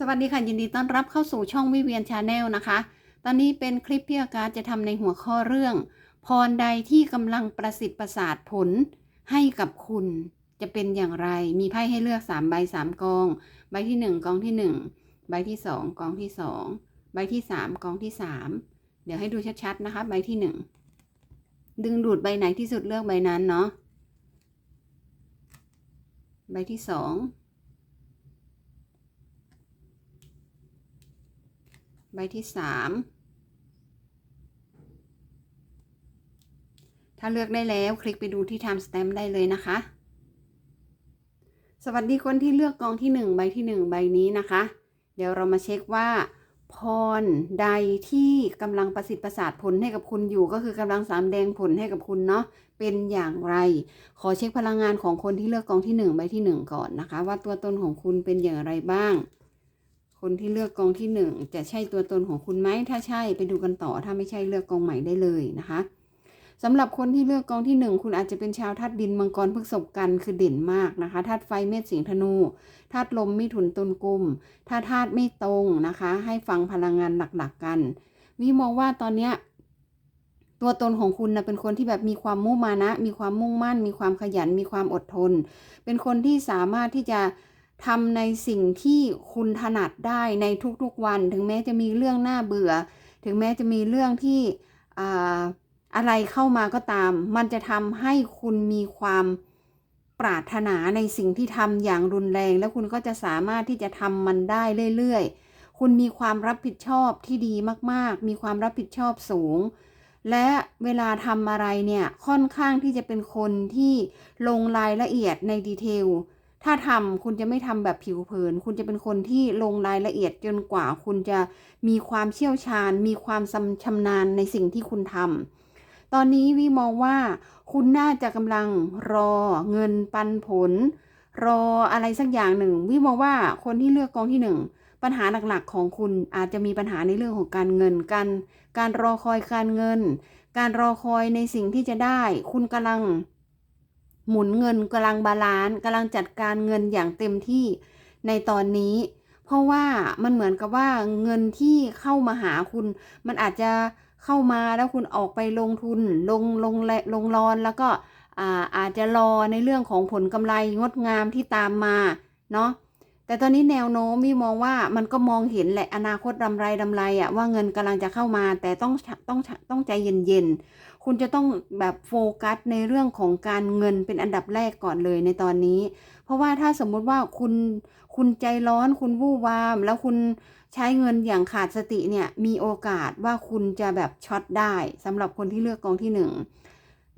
สวัสดีค่ะ ยินดีต้อนรับเข้าสู่ช่องวิเวียนชาแนลนะคะ ตอนนี้เป็นคลิปที่อากาศจะทำในหัวข้อเรื่อง พรใดที่กำลังประสิทธิ์ประสาทผลให้กับคุณจะเป็นอย่างไร มีไพ่ให้เลือก 3 ใบ 3 กอง ใบที่ 1 กองที่ 1 ใบที่ 2 กองที่ 2 ใบที่ 3 กองที่ 3 เดี๋ยวให้ดูชัดๆนะคะ ใบที่ 1 ดึงดูดใบไหนที่สุดเลือกใบนั้นเนาะใบที่ 2 ใบที่สามถ้าเลือกได้แล้วคลิกไปดูที่ time stamp ได้เลยนะคะ สวัสดีคนที่เลือกกองที่หนึ่งใบที่หนึ่งใบนี้นะคะ เดี๋ยวเรามาเช็คว่า พรใดที่กำลังประสิทธิ์ประสาทผลให้กับคุณอยู่ ก็คือกำลังสามแดงผลให้กับคุณเนาะเป็นอย่างไร ขอเช็คพลังงานของคนที่เลือกกองที่หนึ่งใบที่หนึ่งก่อนนะคะ ว่าตัวตนของคุณเป็นอย่างไรบ้าง คนที่เลือกกองที่หนึ่งจะใช่ตัวตนของคุณไหมถ้าใช่ไปดูกันต่อ ถ้าไม่ใช่เลือกกองใหม่ได้เลยนะคะสำหรับคนที่เลือกกองที่หนึ่งคุณอาจจะเป็นชาวธาตุดินมังกรพฤกษภกันคือเด่นมากนะคะธาตุไฟเมษสิงธนูธาตุลมมิถุนตุลกุมถ้าธาตุไม่ตรงนะคะ ให้ฟังพลังงานหลักๆกัน วิมองว่าตอนเนี้ยตัวตนของคุณนะเป็นคนที่แบบมีความมุ่งมานะ มีความมุ่งมั่น มีความขยัน มีความอดทน เป็นคนที่สามารถที่จะ ทำในสิ่งที่คุณถนัดได้ในทุกๆวัน ถึงแม้จะมีเรื่องน่าเบื่อ ถึงแม้จะมีเรื่องที่อ่าอะไรเข้ามาก็ตาม มันจะทำให้คุณมีความปรารถนาในสิ่งที่ทำอย่างรุนแรง แล้วคุณก็จะสามารถที่จะทำมันได้เรื่อยๆ คุณมีความรับผิดชอบที่ดีมากๆ มีความรับผิดชอบสูง และเวลาทำอะไรเนี่ยค่อนข้างที่จะเป็นคนที่ลงรายละเอียดในดีเทล ถ้าทำคุณจะไม่ทำแบบผิวเผิน คุณจะเป็นคนที่ลงรายละเอียดจนกว่า คุณจะมีความเชี่ยวชาญ มีความชำนาญในสิ่งที่คุณทำตอนนี้วิมองว่าคุณน่าจะกำลังรอเงินปันผล รออะไรสักอย่างหนึ่ง วิมองว่าคนที่เลือกกองที่หนึ่งปัญหาหลักๆของคุณอาจจะมีปัญหาในเรื่องของการเงินการการรอคอยการเงิน การรอคอยในสิ่งที่จะได้ คุณกำลัง หมุนเงินกำลังบาลานซ์กำลังจัดการเงินอย่างเต็มที่ในตอนนี้ เพราะว่ามันเหมือนกับว่าเงินที่เข้ามาหาคุณ มันอาจจะเข้ามาแล้วคุณออกไปลงทุนลงลงลงรอนแล้วก็อาอาจจะรอในเรื่องของผลกำไรงดงามที่ตามมาเนาะแต่ตอนนี้แนวโน้มมีมองว่ามันก็มองเห็นแหละอนาคตดำไรดำไรอะว่าเงินกำลังจะเข้ามา แต่ต้องต้องต้องใจเย็นๆ คุณจะต้องแบบโฟกัสในเรื่องของการเงินเป็นอันดับแรกก่อนเลยในตอนนี้ เพราะว่าถ้าสมมุติว่าคุณคุณใจร้อนคุณวู่วาม แล้วคุณใช้เงินอย่างขาดสติเนี่ยมีโอกาสว่าคุณจะแบบช็อตได้สำหรับคนที่เลือกกองที่หนึ่ง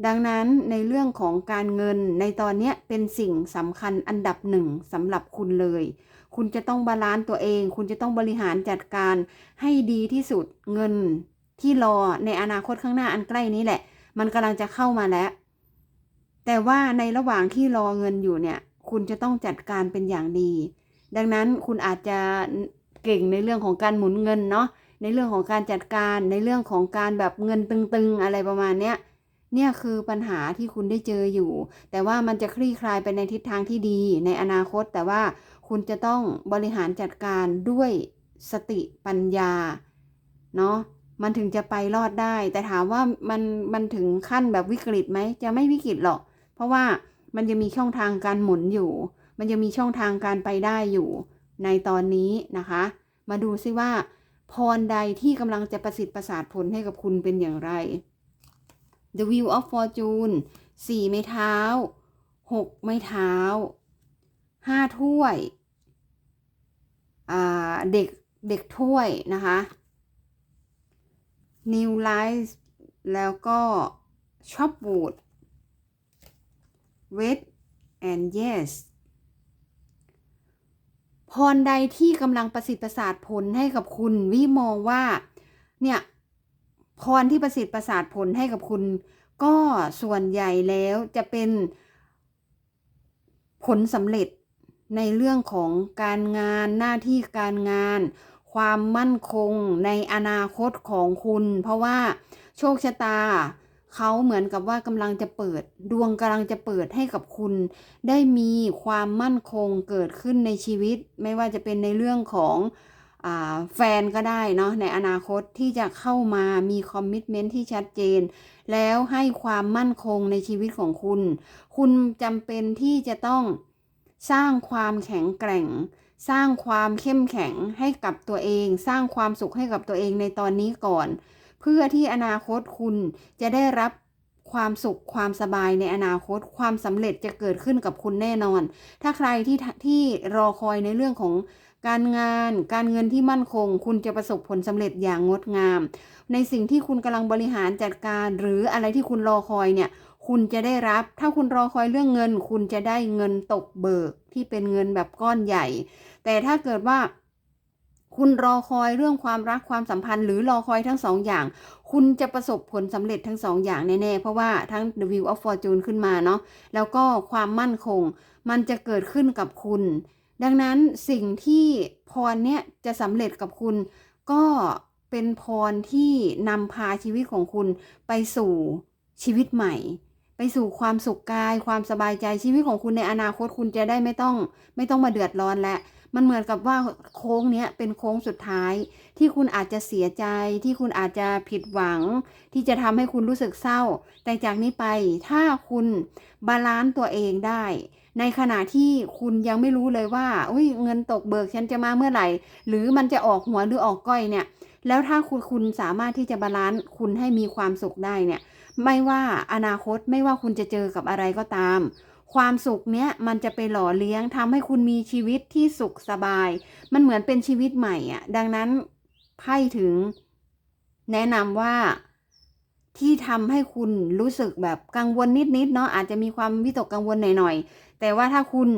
ดังนั้นในเรื่องของการเงินในตอนนี้เป็นสิ่งสำคัญอันดับหนึ่งสำหรับคุณเลย คุณจะต้องบาลานซ์ตัวเอง คุณจะต้องบริหารจัดการให้ดีที่สุดเงิน ที่รอในอนาคตข้างหน้าอันใกล้นี้แหละ มันกำลังจะเข้ามาแล้ว แต่ว่าในระหว่างที่รอเงินอยู่เนี่ย คุณจะต้องจัดการเป็นอย่างดี ดังนั้นคุณอาจจะเก่งในเรื่องของการหมุนเงินเนาะในเรื่องของการจัดการในเรื่องของการแบบเงินตึงๆ อะไรประมาณเนี้ยเนี่ยคือปัญหาที่คุณได้เจออยู่ แต่ว่ามันจะคลี่คลายไปในทิศทางที่ดีในอนาคต แต่ว่าคุณจะต้องบริหารจัดการด้วยสติปัญญา เนาะ มันถึงจะไปรอดได้ แต่ถามว่ามันมันถึงขั้นแบบวิกฤตไหมจะไม่วิกฤตหรอก เพราะว่ามันจะมีช่องทางการหมุนอยู่ มันจะมีช่องทางการไปได้อยู่ในตอนนี้นะคะ มาดูซิว่า พรใดที่กำลังจะประสิทธิ์ประสาทผลให้กับคุณเป็นอย่างไร The Wheel of Fortune สี่ไม้เท้าหกไม้เท้าห้าถ้วยเด็กเด็กถ้วยนะคะ New Life แล้วก็ Shopwood Wet and Yes พรใดที่กำลังประสิทธิ์ประสาทผลให้กับคุณ วิมองว่า เนี่ยพรที่ประสิทธิ์ประสาทผลให้กับคุณ ก็ส่วนใหญ่แล้วจะเป็นผลสำเร็จในเรื่องของการงานหน้าที่การงาน ความมั่นคงในอนาคตของคุณ เพราะว่าโชคชะตาเขาเหมือนกับว่ากำลังจะเปิด ดวงกำลังจะเปิดให้กับคุณ ได้มีความมั่นคงเกิดขึ้นในชีวิต ไม่ว่าจะเป็นในเรื่องของอแฟนก็ได้เนาะในอนาคตที่จะเข้ามามีคอมมิชเมนต์ที่ชัดเจน แล้วให้ความมั่นคงในชีวิตของคุณ คุณจำเป็นที่จะต้องสร้างความแข็งแกร่ง สร้างความเข้มแข็งให้กับตัวเอง สร้างความสุขให้กับตัวเองในตอนนี้ก่อน เพื่อที่อนาคตคุณจะได้รับความสุขความสบายในอนาคต ความสำเร็จจะเกิดขึ้นกับคุณแน่นอน ถ้าใครที่ที่รอคอยในเรื่องของการงาน การเงินที่มั่นคง คุณจะประสบผลสำเร็จอย่างงดงาม ในสิ่งที่คุณกำลังบริหารจัดการ หรืออะไรที่คุณรอคอยเนี่ย คุณจะได้รับ ถ้าคุณรอคอยเรื่องเงิน คุณจะได้เงินตกเบิกที่เป็นเงินแบบก้อนใหญ่ แต่ถ้าเกิดว่าคุณรอคอยเรื่องความรักความสัมพันธ์ หรือรอคอยทั้งสองอย่าง คุณจะประสบผลสำเร็จทั้งสองอย่างแน่ๆ เพราะว่าทั้ง The Wheel of Fortune ขึ้นมาเนาะแล้วก็ความมั่นคง มันจะเกิดขึ้นกับคุณ ดังนั้นสิ่งที่พรเนี้ยจะสำเร็จกับคุณ ก็เป็นพรที่นำพาชีวิตของคุณไปสู่ชีวิตใหม่ ไปสู่ความสุขกาย ความสบายใจชีวิตของคุณในอนาคตคุณจะได้ไม่ต้อง ไม่ต้องมาเดือดร้อนแล้วมันเหมือนกับว่าโค้งเนี้ยเป็นโค้งสุดท้าย ที่คุณอาจจะเสียใจ ที่คุณอาจจะผิดหวัง ที่จะทำให้คุณรู้สึกเศร้า แต่จากนี้ไปถ้าคุณบาลานซ์ตัวเองได้ ในขณะที่คุณยังไม่รู้เลยว่าอุ้ยเงินตกเบิกฉันจะมาเมื่อไหร่ หรือมันจะออกหัวหรือออกก้อยเนี่ย แล้วถ้าคุณคุณสามารถที่จะบาลานซ์คุณให้มีความสุขได้เนี่ย ไม่ว่าอนาคตไม่ว่าคุณจะเจอกับอะไรก็ตาม ความสุขเนี้ยมันจะไปหล่อเลี้ยงทำให้คุณมีชีวิตที่สุขสบาย มันเหมือนเป็นชีวิตใหม่อะ ดังนั้นไพ่ถึง แนะนำว่าที่ทำให้คุณรู้สึกแบบกังวลนิดๆเนาะอาจจะมีความวิตกกังวลหน่อยๆแต่ว่าถ้าคุณ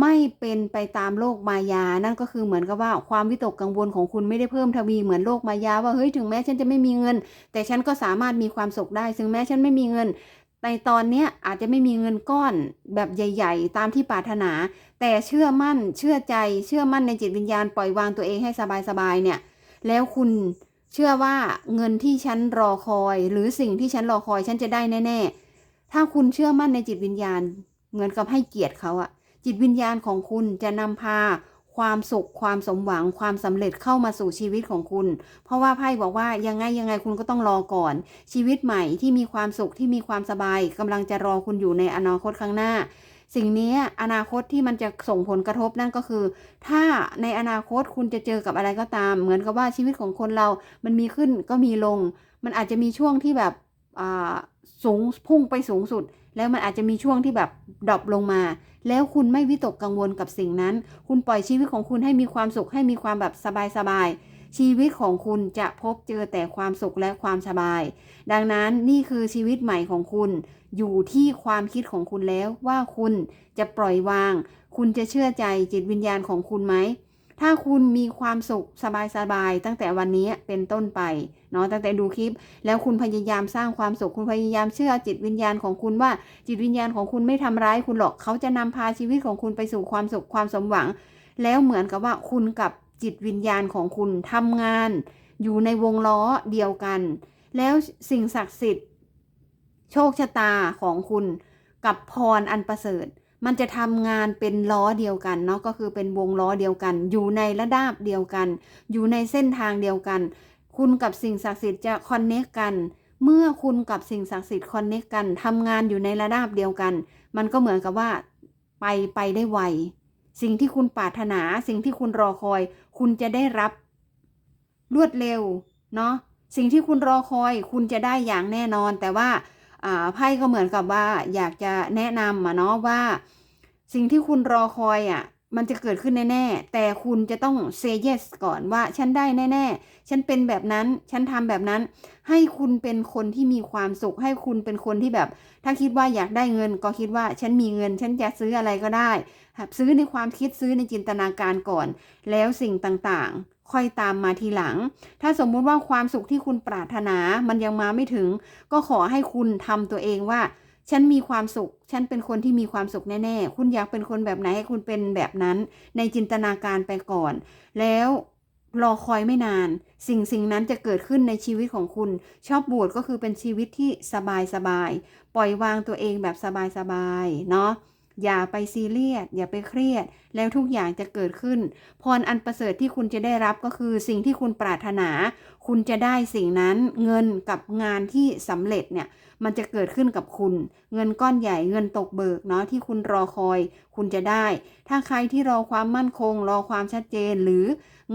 ไม่เป็นไปตามโลกมายา นั่นก็คือเหมือนกับว่าความวิตกกังวลของคุณไม่ได้เพิ่มทวีเหมือนโลกมายาว่าเฮ้ยถึงแม้ฉันจะไม่มีเงิน แต่ฉันก็สามารถมีความสุขได้ ถึงแม้ฉันไม่มีเงินในตอนนี้อาจจะไม่มีเงินก้อนแบบใหญ่ ๆ ตามที่ปรารถนา แต่เชื่อมั่นเชื่อใจ เชื่อมั่นในจิตวิญญาณปล่อยวางตัวเองให้สบายๆเนี่ย แล้วคุณเชื่อว่าเงินที่ฉันรอคอย หรือสิ่งที่ฉันรอคอยฉันจะได้แน่ ๆ ถ้าคุณเชื่อมั่นในจิตวิญญาณ เหมือนกับให้เกียรติเขาอะ จิตวิญญาณของคุณจะนำพาความสุขความสมหวังความสำเร็จเข้ามาสู่ชีวิตของคุณ เพราะว่าไพ่บอกว่ายังไงยังไงคุณก็ต้องรอก่อน ชีวิตใหม่ที่มีความสุขที่มีความสบายกำลังจะรอคุณอยู่ในอนาคตข้างหน้า สิ่งนี้อนาคตที่มันจะส่งผลกระทบนั่นก็คือ ถ้าในอนาคตคุณจะเจอกับอะไรก็ตาม เหมือนกับว่าชีวิตของคนเรา มันมีขึ้นก็มีลง มันอาจจะมีช่วงที่แบบอ่าสูงพุ่งไปสูงสุด แล้วมันอาจจะมีช่วงที่แบบดรอปลงมา แล้วคุณไม่วิตกกังวลกับสิ่งนั้น คุณปล่อยชีวิตของคุณให้มีความสุขให้มีความแบบสบายๆ ชีวิตของคุณจะพบเจอแต่ความสุขและความสบาย ดังนั้นนี่คือชีวิตใหม่ของคุณ อยู่ที่ความคิดของคุณแล้วว่าคุณจะปล่อยวาง คุณจะเชื่อใจจิตวิญญาณของคุณไหม ถ้าคุณมีความสุขสบายๆตั้งแต่วันนี้เป็นต้นไปเนาะตั้งแต่ดูคลิป แล้วคุณพยายามสร้างความสุขคุณพยายามเชื่อจิตวิญญาณของคุณว่า จิตวิญญาณของคุณไม่ทำร้ายคุณหรอกเขาจะนำพาชีวิตของคุณไปสู่ความสุขความสมหวัง แล้วเหมือนกับว่าคุณกับจิตวิญญาณของคุณทำงาน อยู่ในวงล้อเดียวกัน แล้วสิ่งศักดิ์สิทธิ์ โชคชะตาของคุณกับพรอันประเสริฐ มันจะทำงานเป็นล้อเดียวกันเนาะก็คือเป็นวงล้อเดียวกัน อยู่ในระดับเดียวกัน อยู่ในเส้นทางเดียวกัน คุณกับสิ่งศักดิ์สิทธิ์จะคอนเนคกัน เมื่อคุณกับสิ่งศักดิ์สิทธิ์คอนเนคกันทำงานอยู่ในระดับเดียวกัน มันก็เหมือนกับว่าไปไปได้ไวสิ่งที่คุณปรารถนา สิ่งที่คุณรอคอย คุณจะได้รับ รวดเร็ว เนาะสิ่งที่คุณรอคอย คุณจะได้อย่างแน่นอนแต่ว่าอ่า ไพ่ก็เหมือนกับว่าอยากจะแนะนำอะเนาะว่า สิ่งที่คุณรอคอยอะมันจะเกิดขึ้นแน่ๆ แต่คุณจะต้อง say yes ก่อนว่าฉันได้แน่ๆ ฉันเป็นแบบนั้น ฉันทำแบบนั้น ให้คุณเป็นคนที่มีความสุข ให้คุณเป็นคนที่แบบ ถ้าคิดว่าอยากได้เงิน ก็คิดว่าฉันมีเงิน ฉันจะซื้ออะไรก็ได้ ซื้อในความคิดซื้อในจินตนาการก่อน แล้วสิ่งต่างๆ ค่อยตามมาทีหลัง ถ้าสมมุติว่าความสุขที่คุณปรารถนามันยังมาไม่ถึง ก็ขอให้คุณทำตัวเองว่า ฉันมีความสุข ฉันเป็นคนที่มีความสุขแน่ๆ คุณอยากเป็นคนแบบไหนให้คุณเป็นแบบนั้น ในจินตนาการไปก่อน แล้วรอคอยไม่นาน สิ่งสิ่งนั้นจะเกิดขึ้นในชีวิตของคุณ ชอบบวชก็คือเป็นชีวิตที่สบายสบายๆปล่อยวางตัวเองแบบสบายสบายๆเนาะ อย่าไปซีเรียสอย่าไปเครียด แล้วทุกอย่างจะเกิดขึ้น พรอันประเสริฐที่คุณจะได้รับก็คือสิ่งที่คุณปรารถนา คุณจะได้สิ่งนั้นเงินกับงานที่สำเร็จเนี่ยมันจะเกิดขึ้นกับคุณ เงินก้อนใหญ่เงินตกเบิกเนาะที่คุณรอคอย คุณจะได้ ถ้าใครที่รอความมั่นคง รอความชัดเจนหรือ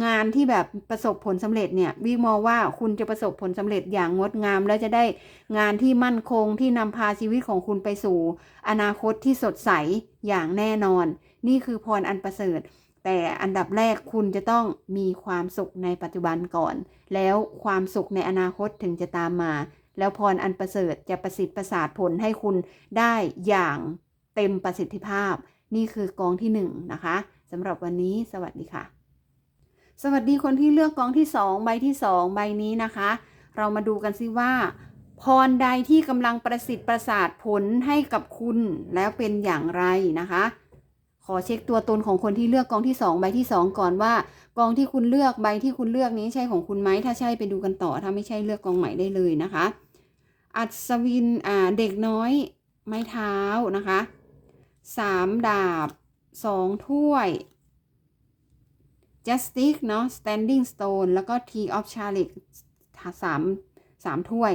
งานที่แบบประสบผลสำเร็จเนี่ยวิมองว่าคุณจะประสบผลสำเร็จอย่างงดงาม และจะได้งานที่มั่นคงที่นำพาชีวิตของคุณไปสู่ อนาคตที่สดใสอย่างแน่นอน นี่คือพรอันประเสริฐ แต่อันดับแรกคุณจะต้องมีความสุขในปัจจุบันก่อน แล้วความสุขในอนาคตถึงจะตามมา แล้วพรอันประเสริฐจะประสิทธิ์ประสาทผลให้คุณได้อย่างเต็มประสิทธิภาพ นี่คือกองที่หนึ่งนะคะสำหรับวันนี้สวัสดีค่ะ สวัสดีคนที่เลือกกองที่สองใบที่สองใบนี้นะคะ เรามาดูกันซิว่า พรใดที่กำลังประสิทธิ์ประสาทผลให้กับคุณแล้วเป็นอย่างไรนะคะ ขอเช็คตัวตนของคนที่เลือกกองที่สองใบที่สองก่อนว่า กองที่คุณเลือกใบที่คุณเลือกนี้ใช่ของคุณไหมถ้าใช่ไปดูกันต่อ ถ้าไม่ใช่เลือกกองใหม่ได้เลยนะคะ อัศวินอ่าเด็กน้อยไม้เท้านะคะสามดาบสองถ้วย justice เนาะ standing stone แล้วก็ tea of chalice สามสามถ้วย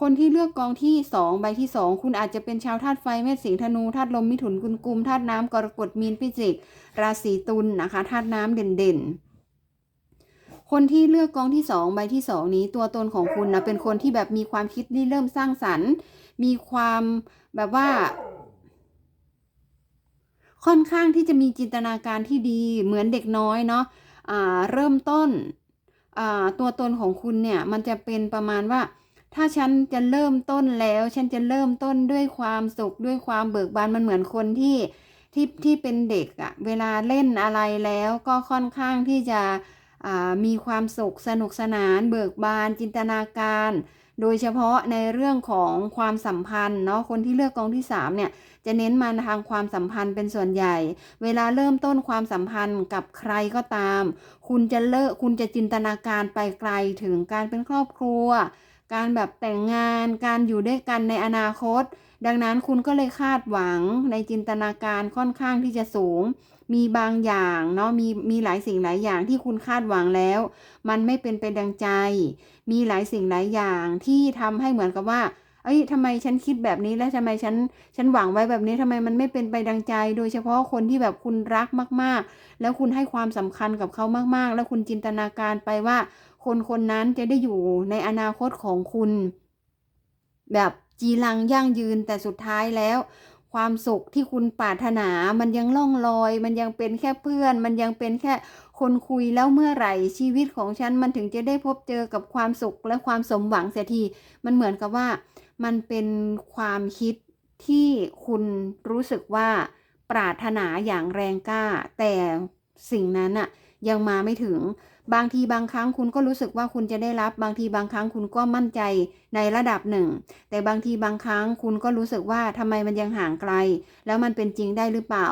คนที่เลือกกองที่สองใบที่สองคุณอาจจะเป็นชาวธาตุไฟเมษสิงห์ธนูธาตุลมมิถุนกุลกุมธาตุน้ำกรกฎมีนพิจิก ราศีตุลนะคะธาตุน้ำเด่นๆ คนที่เลือกกองที่สองใบที่สองนี้ตัวตนของคุณนะเป็นคนที่แบบมีความคิดที่เริ่มสร้างสรรค์ มีความแบบว่าค่อนข้างที่จะมีจินตนาการที่ดีเหมือนเด็กน้อยเนาะอ่าเริ่มต้นอ่าตัวตนของคุณเนี่ยมันจะเป็นประมาณว่า ถ้าฉันจะเริ่มต้นแล้ว ฉันจะเริ่มต้นด้วยความสุขด้วยความเบิกบานมันเหมือนคนที่ที่ที่เป็นเด็กอะเวลาเล่นอะไรแล้วก็ค่อนข้างที่จะมีความสุขสนุกสนาน เบิกบาน จินตนาการ โดยเฉพาะในเรื่องของความสัมพันธ์เนาะคนที่เลือกกองที่สามเนี่ยจะเน้นมาทางความสัมพันธ์เป็นส่วนใหญ่ เวลาเริ่มต้นความสัมพันธ์กับใครก็ตาม คุณจะเลิกคุณจะจินตนาการไปไกลถึงการเป็นครอบครัว การแบบแต่งงานการอยู่ด้วยกันในอนาคต ดังนั้นคุณก็เลยคาดหวังในจินตนาการค่อนข้างที่จะสูง มีบางอย่างเนาะมีมีหลายสิ่งหลายอย่างที่คุณคาดหวังแล้ว มันไม่เป็นไปดังใจ มีหลายสิ่งหลายอย่างที่ทำให้เหมือนกับว่าเอ้ยทำไมฉันคิดแบบนี้แล้วทำไมฉัน ฉันหวังไว้แบบนี้ทำไมมันไม่เป็นไปดังใจ โดยเฉพาะคนที่แบบคุณรักมาก ๆ แล้วคุณให้ความสำคัญกับเขามาก ๆ แล้วคุณจินตนาการไปว่า คนคนนั้นจะได้อยู่ในอนาคตของคุณ แบบจีรังยั่งยืนแต่สุดท้ายแล้ว ความสุขที่คุณปรารถนา มันยังล่องลอย มันยังเป็นแค่เพื่อน มันยังเป็นแค่คนคุยแล้วเมื่อไหร่ชีวิตของฉันมันถึงจะได้พบเจอกับความสุขและความสมหวังเสียทีมันเหมือนกับว่า มันเป็นความคิดที่คุณรู้สึกว่าปรารถนาอย่างแรงกล้า แต่สิ่งนั้นอะยังมาไม่ถึง บางทีบางครั้งคุณก็รู้สึกว่าคุณจะได้รับ บางทีบางครั้งคุณก็มั่นใจในระดับหนึ่ง แต่บางทีบางครั้งคุณก็รู้สึกว่าทำไมมันยังห่างไกล แล้วมันเป็นจริงได้หรือเปล่า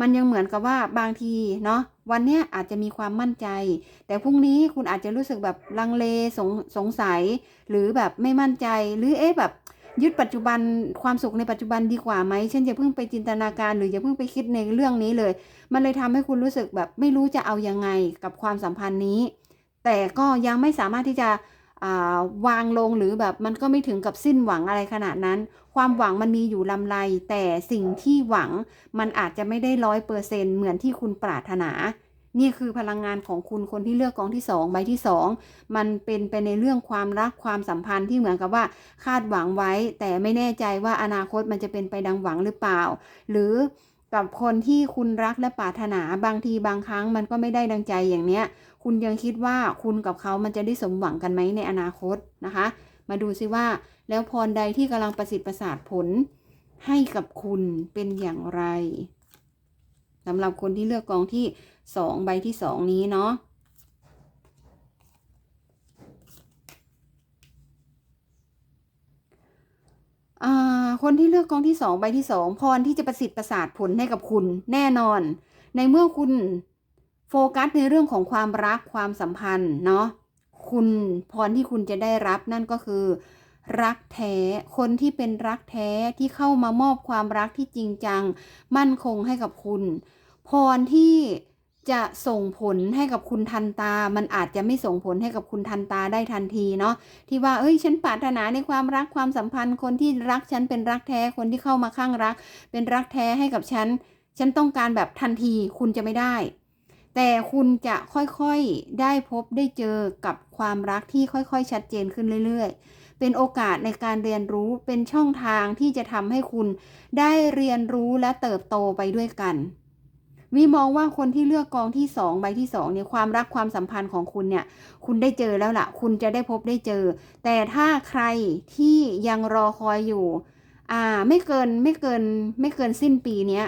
มันยังเหมือนกับว่าบางทีเนาะวันนี้อาจจะมีความมั่นใจ แต่พรุ่งนี้คุณอาจจะรู้สึกแบบลังเลสงสงสัย หรือแบบไม่มั่นใจหรือเอ๊ะแบบ ยึดปัจจุบันความสุขในปัจจุบันดีกว่าไหมเช่นอย่าเพิ่งไปจินตนาการหรืออย่าเพิ่งไปคิดในเรื่องนี้เลย มันเลยทำให้คุณรู้สึกแบบไม่รู้จะเอายังไงกับความสัมพันธ์นี้ แต่ก็ยังไม่สามารถที่จะาวางลงหรือแบบมันก็ไม่ถึงกับสิ้นหวังอะไรขนาดนั้น ความหวังมันมีอยู่ลำไร แต่สิ่งที่หวังมันอาจจะไม่ได้ร้อยเปอร์เซ็นเหมือนที่คุณปรารถนา นี่คือพลังงานของคุณคนที่เลือกกองที่สองใบที่สองมันเป็นไปในเรื่องความรักความสัมพันธ์ที่เหมือนกับว่าคาดหวังไว้ แต่ไม่แน่ใจว่าอนาคตมันจะเป็นไปดังหวังหรือเปล่า หรือกับคนที่คุณรักและปรารถนาบางทีบางครั้งมันก็ไม่ได้ดังใจอย่างเนี้ย คุณยังคิดว่าคุณกับเขามันจะได้สมหวังกันไหมในอนาคตนะคะ มาดูซิว่า แล้วพรใดที่กำลังประสิทธิ์ประสาทผลให้กับคุณเป็นอย่างไร สำหรับคนที่เลือกกองที่สองใบที่สองนี้เนาะคนที่เลือกกองที่สองใบที่สองพรที่จะประสิทธิ์ประสาทผลให้กับคุณแน่นอน ในเมื่อคุณโฟกัสในเรื่องของความรักความสัมพันธ์เนาะคุณพรที่คุณจะได้รับนั่นก็คือ รักแท้ คนที่เป็นรักแท้ที่เข้ามามอบความรักที่จริงจัง มั่นคงให้กับคุณ พรที่จะส่งผลให้กับคุณทันตา มันอาจจะไม่ส่งผลให้กับคุณทันตาได้ทันทีเนาะ ที่ว่า เอ้ย ฉันปรารถนาในความรักความสัมพันธ์ คนที่รักฉันเป็นรักแท้ คนที่เข้ามาข้างรัก เป็นรักแท้ให้กับฉัน ฉันต้องการแบบทันที คุณจะไม่ได้ แต่คุณจะค่อยๆ ได้พบได้เจอกับความรักที่ค่อยๆ ชัดเจนขึ้นเรื่อย ๆ เป็นโอกาสในการเรียนรู้ เป็นช่องทางที่จะทำให้คุณได้เรียนรู้และเติบโตไปด้วยกัน วิมองว่าคนที่เลือกกองที่สองใบที่สองเนี่ยความรักความสัมพันธ์ของคุณเนี่ย คุณได้เจอแล้วล่ะ คุณจะได้พบได้เจอ แต่ถ้าใครที่ยังรอคอยอยู่ อ่า ไม่เกินไม่เกิน ไม่เกินสิ้นปีเนี้ย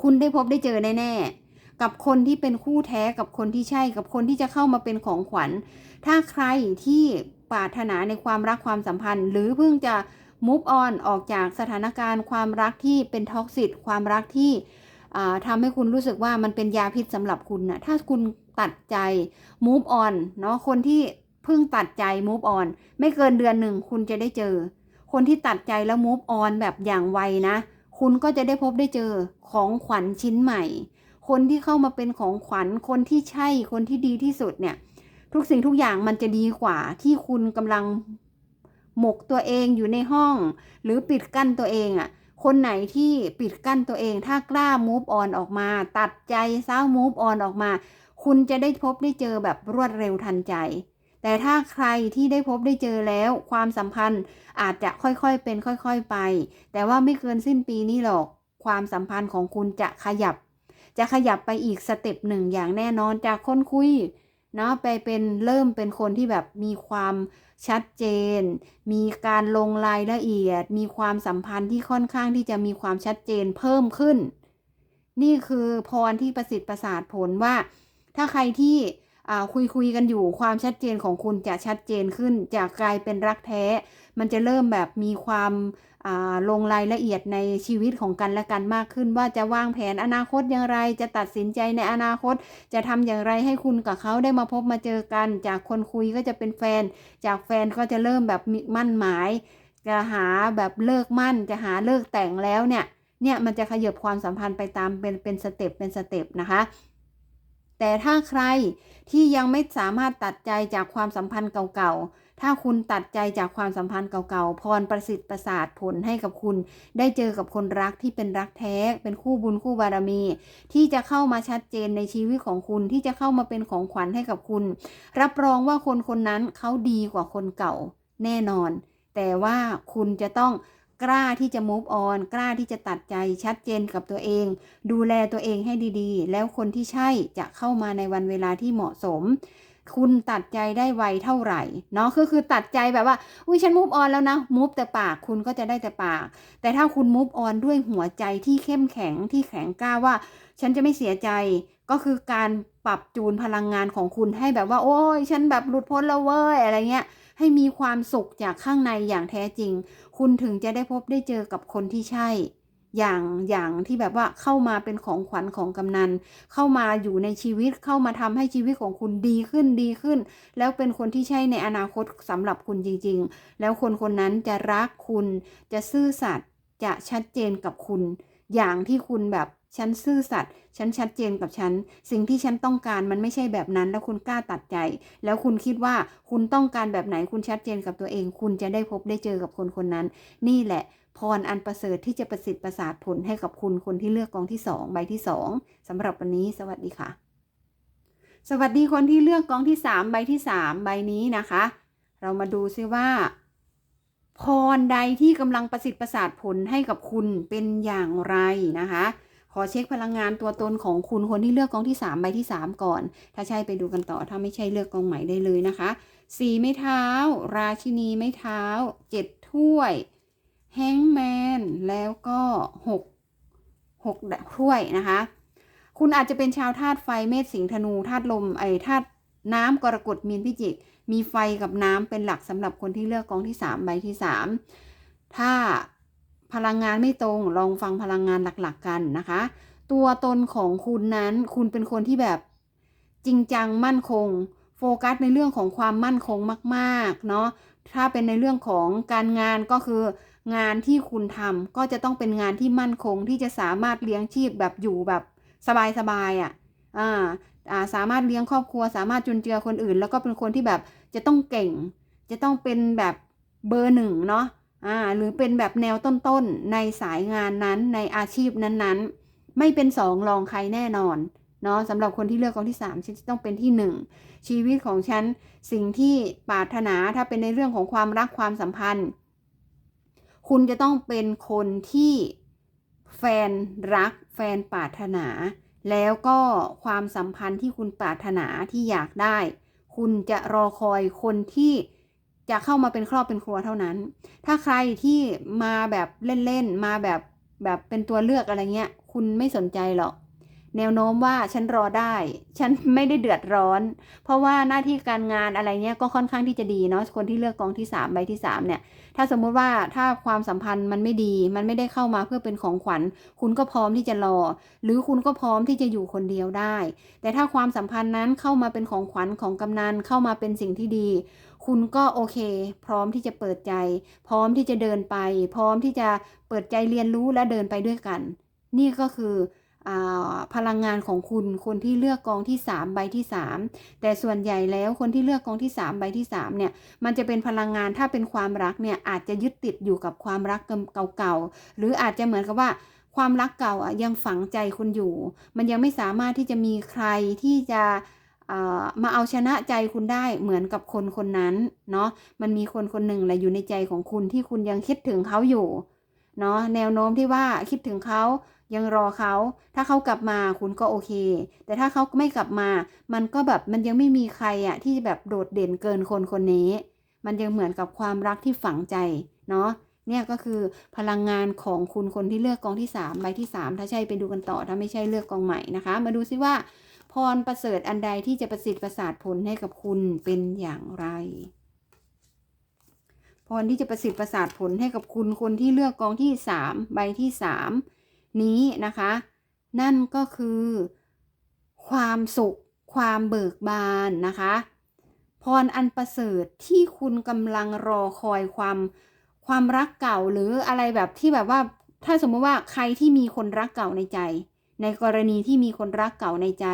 คุณได้พบได้เจอแน่ๆกับคนที่เป็นคู่แท้กับคนที่ใช่กับคนที่จะเข้ามาเป็นของขวัญ ถ้าใครที่ปรารถนาในความรักความสัมพันธ์ หรือเพิ่งจะ move on ออกจากสถานการณ์ความรักที่เป็นท็อกซิตความรักที่ ทำให้คุณรู้สึกว่ามันเป็นยาพิษสำหรับคุณนะถ้าคุณตัดใจ move on เนาะคนที่เพิ่งตัดใจ move on ไม่เกินเดือนหนึ่งคุณจะได้เจอ คนที่ตัดใจแล้ว move on แบบอย่างไวนะ คุณก็จะได้พบได้เจอของขวัญชิ้นใหม่ คนที่เข้ามาเป็นของขวัญคนที่ใช่คนที่ดีที่สุดเนี่ย ทุกสิ่งทุกอย่างมันจะดีกว่าที่คุณกำลังหมกตัวเองอยู่ในห้อง หรือปิดกั้นตัวเองอะ่ะ คนไหนที่ปิดกั้นตัวเอง ถ้ากล้า move on ออกมา ตัดใจเศร้า move on ออกมา คุณจะได้พบได้เจอแบบรวดเร็วทันใจ แต่ถ้าใครที่ได้พบได้เจอแล้ว ความสัมพันธ์อาจจะค่อยๆเป็นค่อยๆไป แต่ว่าไม่เกินสิ้นปีนี้หรอก ความสัมพันธ์ของคุณจะขยับ จะขยับไปอีกสเต็ปหนึ่งอย่างแน่นอนจากคนคุย นาะไปเป็นเริ่มเป็นคนที่แบบมีความชัดเจน มีการลงรายละเอียด มีความสัมพันธ์ที่ค่อนข้างที่จะมีความชัดเจนเพิ่มขึ้น นี่คือพรที่ประสิทธิ์ประสาทผลว่า ถ้าใครที่คุยคุยกันอยู่ความชัดเจนของคุณจะชัดเจนขึ้น จะกลายเป็นรักแท้ มันจะเริ่มแบบมีความ ลงรายละเอียดในชีวิตของกันและกันมากขึ้น ว่าจะวางแผนอนาคตอย่างไร จะตัดสินใจในอนาคต จะทำอย่างไรให้คุณกับเขาได้มาพบมาเจอกัน จากคนคุยก็จะเป็นแฟน จากแฟนก็จะเริ่มแบบมั่นหมาย จะหาแบบเลิกมั่น จะหาเลิกแต่งแล้วเนี่ยเนี่ยมันจะขยับความสัมพันธ์ไปตามเป็นเป็นสเต็ปเป็นสเต็ปนะคะแต่ถ้าใครที่ยังไม่สามารถตัดใจจากความสัมพันธ์เก่าๆ ถ้าคุณตัดใจจากความสัมพันธ์เก่าๆ พรประสิทธิ์ประสาทผลให้กับคุณ ได้เจอกับคนรักที่เป็นรักแท้ เป็นคู่บุญคู่บารมี ที่จะเข้ามาชัดเจนในชีวิตของคุณที่จะเข้ามาเป็นของขวัญให้กับคุณ รับรองว่าคนคนนั้นเขาดีกว่าคนเก่าแน่นอน แต่ว่าคุณจะต้องกล้าที่จะ move on กล้าที่จะตัดใจชัดเจนกับตัวเอง ดูแลตัวเองให้ดีๆ แล้วคนที่ใช่จะเข้ามาในวันเวลาที่เหมาะสม คุณตัดใจได้ไวเท่าไหร่เนาะคือคือตัดใจแบบว่าอุ้ยฉันมูฟออนแล้วนะมูฟแต่ปากคุณก็จะได้แต่ปาก แต่ถ้าคุณมูฟออนด้วยหัวใจที่เข้มแข็งที่แข็งกล้าว่า ฉันจะไม่เสียใจก็คือการปรับจูนพลังงานของคุณให้แบบว่า โอ้ยฉันแบบหลุดพ้นแล้วเว้ยอะไรเงี้ยให้มีความสุขจากข้างในอย่างแท้จริง คุณถึงจะได้พบได้เจอกับคนที่ใช่ อย่างอย่างที่แบบว่าเข้ามาเป็นของขวัญของกำนัน เข้ามาอยู่ในชีวิตเข้ามาทำให้ชีวิตของคุณดีขึ้นดีขึ้น แล้วเป็นคนที่ใช่ในอนาคตสำหรับคุณจริง ๆ แล้วคนคนนั้นจะรักคุณจะซื่อสัตย์จะชัดเจนกับคุณ อย่างที่คุณแบบฉันซื่อสัตย์ฉันชัดเจนกับฉัน สิ่งที่ฉันต้องการมันไม่ใช่แบบนั้น แล้วคุณกล้าตัดใจ แล้วคุณคิดว่าคุณต้องการแบบไหนคุณชัดเจนกับตัวเอง คุณจะได้พบได้เจอกับคนคนนั้น นี่แหละ พรอันประเสริฐที่จะประสิทธิ์ประสาทผลให้กับคุณคนที่เลือกกองที่สองใบที่สองสำหรับวันนี้สวัสดีค่ะ สวัสดีคนที่เลือกกองที่สามใบที่สามใบนี้นะคะ เรามาดูซิว่า พรใดที่กำลังประสิทธิ์ประสาทผลให้กับคุณเป็นอย่างไรนะคะขอเช็คพลังงานตัวตนของคุณคนที่เลือกกองที่สามใบที่สามก่อน ถ้าใช่ไปดูกันต่อ ถ้าไม่ใช่เลือกกองใหม่ได้เลยนะคะ สีไม้เท้า ราชินีไม้เท้า เจ็ดถ้วย แฮงแมนแล้วก็หกหกถ้วยนะคะ คุณอาจจะเป็นชาวธาตุไฟเมษสิงธนูธาตุลมไอธาตุน้ำกรกฎมีนพิจิก มีไฟกับน้ำเป็นหลักสำหรับคนที่เลือกกองที่สามใบที่สามถ้าพลังงานไม่ตรงลองฟังพลังงานหลักๆกันนะคะ ตัวตนของคุณนั้นคุณเป็นคนที่แบบจริงจังมั่นคง โฟกัสในเรื่องของความมั่นคงมาก ๆ เนาะถ้าเป็นในเรื่องของการงานก็คือ งานที่คุณทำก็จะต้องเป็นงานที่มั่นคงที่จะสามารถเลี้ยงชีพแบบอยู่แบบสบายๆอะ่ะอ่าอ่าสามารถเลี้ยงครอบครัว สามารถจุนเจือคนอื่น แล้วก็เป็นคนที่แบบจะต้องเก่ง จะต้องเป็นแบบเบอร์หนึ่งเนาะอ่าหรือเป็นแบบแนวต้นๆในสายงานนั้นในอาชีพนั้นๆ ไม่เป็นสองรองใครแน่นอนเนาะสำหรับคนที่เลือกกองที่ 3 ฉันจะต้องเป็นที่หนึ่งชีวิตของฉันสิ่งที่ปรารถนาถ้าเป็นในเรื่องของความรักความสัมพันธ์ คุณจะต้องเป็นคนที่แฟนรัก แฟนปรารถนา แล้วก็ความสัมพันธ์ที่คุณปรารถนาที่อยากได้ คุณจะรอคอยคนที่จะเข้ามาเป็นครอบเป็นครัวเท่านั้น ถ้าใครที่มาแบบเล่นๆ มาแบบแบบเป็นตัวเลือกอะไรเงี้ย คุณไม่สนใจหรอก แนวโน้มว่าฉันรอได้ ฉันไม่ได้เดือดร้อน เพราะว่าหน้าที่การงานอะไรเงี้ยก็ค่อนข้างที่จะดีเนาะคนที่เลือกกองที่3ใบที่3เนี่ย ถ้าสมมุติว่าถ้าความสัมพันธ์มันไม่ดี มันไม่ได้เข้ามาเพื่อเป็นของขวัญ คุณก็พร้อมที่จะรอ หรือคุณก็พร้อมที่จะอยู่คนเดียวได้ แต่ถ้าความสัมพันธ์นั้นเข้ามาเป็นของขวัญของกำนันเข้ามาเป็นสิ่งที่ดี คุณก็โอเค พร้อมที่จะเปิดใจ พร้อมที่จะเดินไป พร้อมที่จะเปิดใจเรียนรู้และเดินไปด้วยกัน นี่ก็คือ พลังงานของคุณคนที่เลือกกองที่ 3 ใบที่ 3 แต่ส่วนใหญ่แล้วคนที่เลือกกองที่ 3 ใบที่3เนี่ยมันจะเป็นพลังงานถ้าเป็นความรักเนี่ยอาจจะยึดติดอยู่กับความรักเก่าๆหรืออาจจะเหมือนกับว่าความรักเก่าอะยังฝังใจคุณอยู่ มันยังไม่สามารถที่จะมีใครที่จะมาเอาชนะใจคุณได้เหมือนกับคนคนนั้นเนาะมันมีคนคนหนึ่งแหละอยู่ในใจของคุณที่คุณยังคิดถึงเขาอยู่เนาะแนวโน้มที่ว่าคิดถึงเขา ยังรอเขา ถ้าเขากลับมาคุณก็โอเค แต่ถ้าเขาไม่กลับมา มันก็แบบมันยังไม่มีใครอะที่แบบโดดเด่นเกินคนคนนี้ มันยังเหมือนกับความรักที่ฝังใจเนาะเนี่ยก็คือพลังงานของคุณคนที่เลือกกองที่3ใบที่ 3 ถ้าใช่ไปดูกันต่อถ้าไม่ใช่เลือกกองใหม่นะคะ มาดูซิว่าพรประเสริฐอันใดที่จะประสิทธิ์ประสาทผลให้กับคุณเป็นอย่างไร พรที่จะประสิทธิ์ประสาทผลให้กับคุณคนที่เลือกกองที่3ใบที่3 นี้นะคะ นั่นก็คือ ความสุข ความเบิกบานนะคะ พรอันประเสริฐที่คุณกำลังรอคอยความความรักเก่าหรืออะไรแบบที่แบบว่าถ้าสมมติว่าใครที่มีคนรักเก่าในใจ ในกรณีที่มีคนรักเก่าในใจ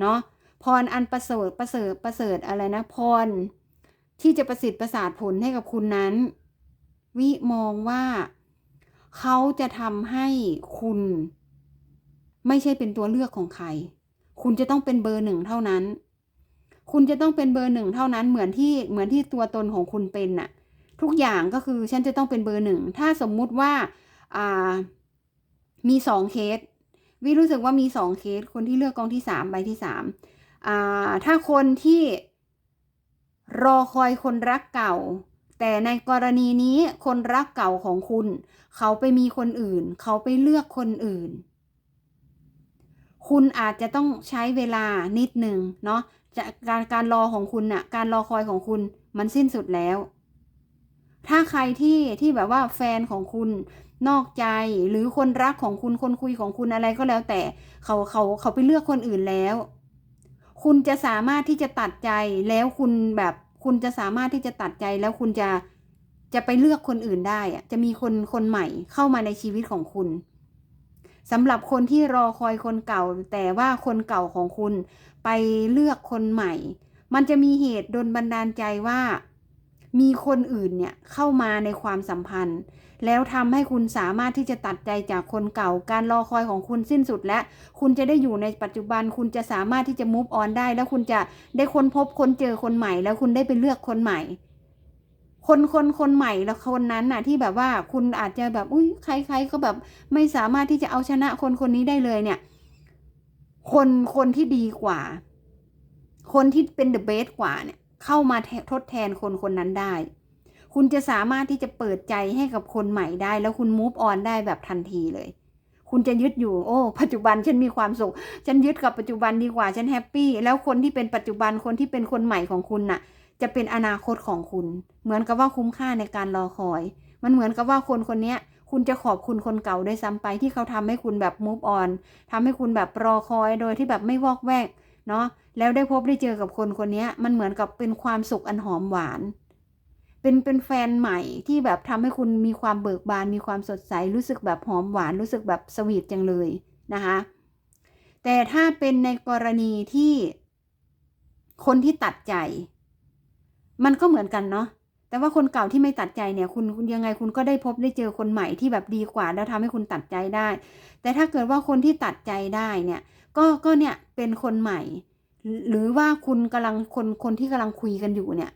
เนาะพรอันประเสริฐประเสริฐประเสริฐอะไรนะพรที่จะประสิทธิ์ประสาทผลให้กับคุณนั้น วิมองว่า เขาจะทำให้คุณ ไม่ใช่เป็นตัวเลือกของใคร คุณจะต้องเป็นเบอร์หนึ่งเท่านั้น คุณจะต้องเป็นเบอร์หนึ่งเท่านั้นเหมือนที่เหมือนที่ตัวตนของคุณเป็นน่ะ ทุกอย่างก็คือฉันจะต้องเป็นเบอร์หนึ่งถ้าสมมุติว่าอ่ามีสองเคสวิรู้สึกว่ามีสองเคสคนที่เลือกกองที่สามใบที่สามอ่าถ้าคนที่รอคอยคนรักเก่า แต่ในกรณีนี้คนรักเก่าของคุณ เขาไปมีคนอื่น เขาไปเลือกคนอื่น คุณอาจจะต้องใช้เวลานิดหนึ่งเนาะจะการการรอของคุณน่ะการรอคอยของคุณมันสิ้นสุดแล้ว ถ้าใครที่ที่แบบว่าแฟนของคุณนอกใจหรือคนรักของคุณคนคุยของคุณอะไรก็แล้วแต่เขาเขาเขาไปเลือกคนอื่นแล้ว คุณจะสามารถที่จะตัดใจแล้วคุณแบบ คุณจะสามารถที่จะตัดใจแล้วคุณจะจะไปเลือกคนอื่นได้อะจะมีคนคนใหม่เข้ามาในชีวิตของคุณสำหรับคนที่รอคอยคนเก่า แต่ว่าคนเก่าของคุณไปเลือกคนใหม่ มันจะมีเหตุดนบันดาลใจว่า มีคนอื่นเนี่ยเข้ามาในความสัมพันธ์ แล้วทำให้คุณสามารถที่จะตัดใจจากคนเก่า การรอคอยของคุณสิ้นสุดและ คุณจะได้อยู่ในปัจจุบัน คุณจะสามารถที่จะมูฟออนได้ แล้วคุณจะได้ค้นพบคนเจอคนใหม่ แล้วคุณได้ไปเลือกคนใหม่ คนคนคนใหม่แล้วคนนั้นน่ะที่แบบว่าคุณอาจจะแบบอุ้ยใคร ๆ ก็แบบไม่สามารถที่จะเอาชนะคนคนนี้ได้เลยเนี่ย คนคนที่ดีกว่า คนที่เป็นเดอะเบสกว่าเนี่ย เข้ามาทดแทนคนคนนั้นได้ คุณจะสามารถที่จะเปิดใจให้กับคนใหม่ได้ แล้วคุณมูฟออนได้แบบทันทีเลย คุณจะยึดอยู่ โอ้ ปัจจุบันฉันมีความสุข ฉันยึดกับปัจจุบันดีกว่า ฉันแฮปปี้ แล้วคนที่เป็นปัจจุบัน คนที่เป็นคนใหม่ของคุณน่ะ จะเป็นอนาคตของคุณ เหมือนกับว่าคุ้มค่าในการรอคอย มันเหมือนกับว่าคนคนนี้คุณจะขอบคุณคนเก่าด้วยซ้ำไปที่เขาทำให้คุณแบบ move on ทำให้คุณแบบรอคอยโดยที่แบบไม่วอกแวก เนาะ แล้วได้พบได้เจอกับคนคนนี้มันเหมือนกับเป็นความสุขอันหอมหวาน เป็นเป็นแฟนใหม่ที่แบบทำให้คุณมีความเบิกบานมีความสดใส รู้สึกแบบหอมหวานรู้สึกแบบสวีทจังเลยนะคะแต่ถ้าเป็นในกรณีที่คนที่ตัดใจ มันก็เหมือนกันเนาะแต่ว่าคนเก่าที่ไม่ตัดใจเนี่ยคุณคุณยังไงคุณก็ได้พบได้เจอคนใหม่ที่แบบดีกว่า แล้วทำให้คุณตัดใจได้ แต่ถ้าเกิดว่าคนที่ตัดใจได้เนี่ย ก็ก็เนี่ยเป็นคนใหม่ หรือว่าคุณกำลังคนคนที่กำลังคุยกันอยู่เนี่ย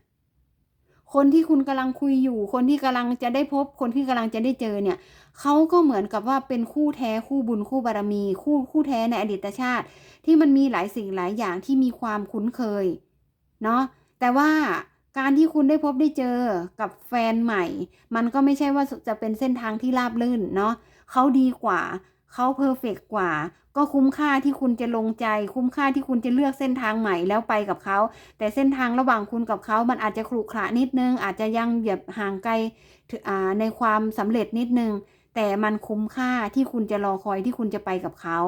คนที่คุณกำลังคุยอยู่ คนที่กำลังจะได้พบ คนที่กำลังจะได้เจอเนี่ยเขาก็เหมือนกับว่าเป็นคู่แท้คู่บุญคู่บารมี คู่คู่แท้ในอดีตชาติ ที่มันมีหลายสิ่งหลายอย่างที่มีความคุ้นเคยเนาะแต่ว่าการที่คุณได้พบได้เจอกับแฟนใหม่ มันก็ไม่ใช่ว่าจะเป็นเส้นทางที่ราบลื่นเนาะเขาดีกว่า เขาเพอร์เฟกกว่า ก็คุ้มค่าที่คุณจะลงใจ คุ้มค่าที่คุณจะเลือกเส้นทางใหม่แล้วไปกับเขา แต่เส้นทางระหว่างคุณกับเขามันอาจจะขรุขระนิดนึง อาจจะยังเหยียบห่างไกลในความสำเร็จนิดนึง แต่มันคุ้มค่าที่คุณจะรอคอยที่คุณจะไปกับเขา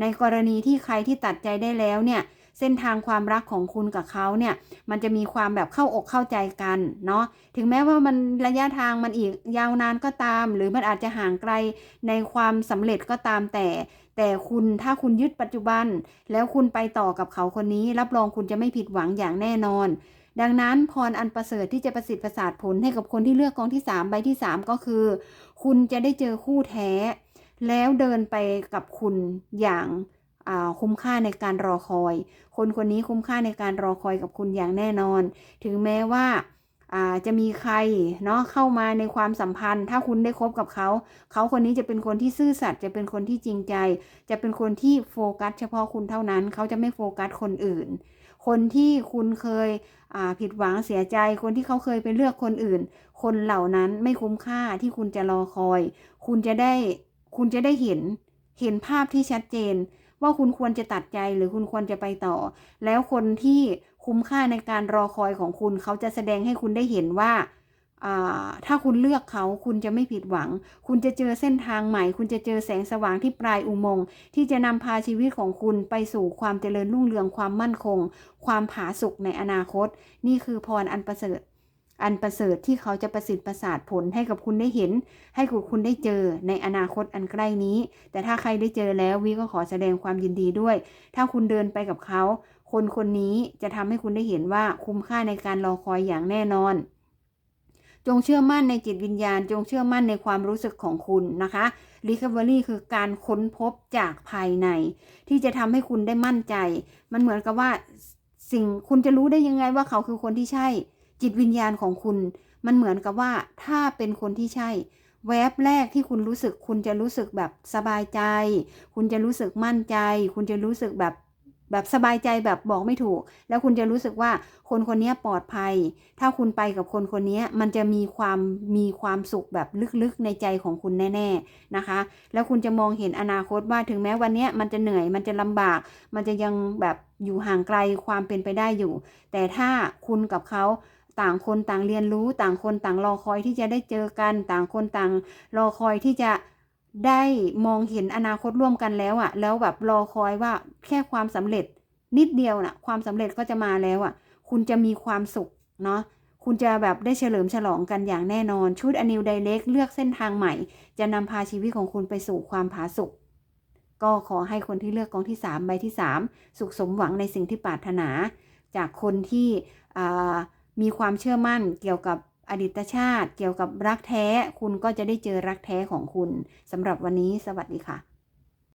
ในกรณีที่ใครที่ตัดใจได้แล้วเนี่ย เส้นทางความรักของคุณกับเขาเนี่ย มันจะมีความแบบเข้าอกเข้าใจกันเนาะถึงแม้ว่ามันระยะทางมันอีกยาวนานก็ตาม หรือมันอาจจะห่างไกลในความสำเร็จก็ตามแต่แต่คุณถ้าคุณยึดปัจจุบัน แล้วคุณไปต่อกับเขาคนนี้ รับรองคุณจะไม่ผิดหวังอย่างแน่นอน ดังนั้นพรอันประเสริฐที่จะประสิทธิ์ประสาทผลให้กับคนที่เลือกกองที่ 3 ใบที่ 3 ก็คือ คุณจะได้เจอคู่แท้ แล้วเดินไปกับคุณอย่าง คุ้มค่าในการรอคอย คนคนนี้คุ้มค่าในการรอคอยกับคุณอย่างแน่นอน ถึงแม้ว่าจะมีใครเนาะเข้ามาในความสัมพันธ์ ถ้าคุณได้คบกับเขา เขาคนนี้จะเป็นคนที่ซื่อสัตย์จะเป็นคนที่จริงใจ จะเป็นคนที่โฟกัส เฉพาะคุณเท่านั้น เขาจะไม่โฟกัสคนอื่น คนที่คุณเคยผิดหวังเสียใจ คนที่เขาเคยไปเลือกคนอื่น คนเหล่านั้นไม่คุ้มค่าที่คุณจะรอคอย คุณจะได้คุณจะได้เห็นเห็นภาพที่ชัดเจน ว่าคุณควรจะตัดใจหรือคุณควรจะไปต่อ แล้วคนที่คุ้มค่าในการรอคอยของคุณ เขาจะแสดงให้คุณได้เห็นว่าถ้าคุณเลือกเขาคุณจะไม่ผิดหวัง คุณจะเจอเส้นทางใหม่ คุณจะเจอแสงสว่างที่ปลายอุโมงค์ที่จะนำพาชีวิตของคุณไปสู่ความเจริญรุ่งเรืองความมั่นคง ความผาสุกในอนาคต นี่คือพรอันประเสริฐ อันประเสริฐที่เขาจะประสิทธิ์ประสาทผลให้กับคุณได้เห็น ให้กับคุณได้เจอในอนาคตอันใกล้นี้ แต่ถ้าใครได้เจอแล้ววิก็ขอแสดงความยินดีด้วย ถ้าคุณเดินไปกับเขา คนคนนี้จะทำให้คุณได้เห็นว่าคุ้มค่าในการรอคอยอย่างแน่นอน จงเชื่อมั่นในจิตวิญญาณ จงเชื่อมั่นในความรู้สึกของคุณนะคะ Recovery คือการค้นพบจากภายใน ที่จะทำให้คุณได้มั่นใจ มันเหมือนกับว่าสิ่งคุณจะรู้ได้ยังไงว่าเขาคือคนที่ใช่ จิตวิญญาณของคุณ มันเหมือนกับว่าถ้าเป็นคนที่ใช่ แวบแรกที่คุณรู้สึก คุณจะรู้สึกแบบสบายใจ คุณจะรู้สึกมั่นใจ คุณจะรู้สึกแบบแบบสบายใจแบบบอกไม่ถูก แล้วคุณจะรู้สึกว่าคนคนนี้ปลอดภัย ถ้าคุณไปกับคนคนนี้มันจะมีความมีความสุขแบบลึกๆในใจของคุณแน่ๆนะคะ แล้วคุณจะมองเห็นอนาคตว่าถึงแม้วันนี้มันจะเหนื่อยมันจะลำบาก มันจะยังแบบอยู่ห่างไกลความเป็นไปได้อยู่ แต่ถ้าคุณกับเขา ต่างคนต่างเรียนรู้ต่างคนต่างรอคอยที่จะได้เจอกัน ต่างคนต่างรอคอยที่จะได้มองเห็นอนาคตร่วมกันแล้วอะ่ะ แล้วแบบรอคอยว่าแค่ความสำเร็จนิดเดียวนะ่ะ ความสำเร็จก็จะมาแล้วอะ่ะ คุณจะมีความสุขเนาะคุณจะแบบได้เฉลิมฉลองกันอย่างแน่นอน ชุดอนิวไดเล็กเลือกเส้นทางใหม่ จะนำพาชีวิตของคุณไปสู่ความผาสุกก็ขอให้คนที่เลือกกองที่ 3 ใบที่ 3 สุขสมหวังในสิ่งที่ปรารถนา จากคนที่อ่า มีความเชื่อมั่นเกี่ยวกับอดีตชาติ เกี่ยวกับรักแท้ คุณก็จะได้เจอรักแท้ของคุณสำหรับวันนี้สวัสดีค่ะ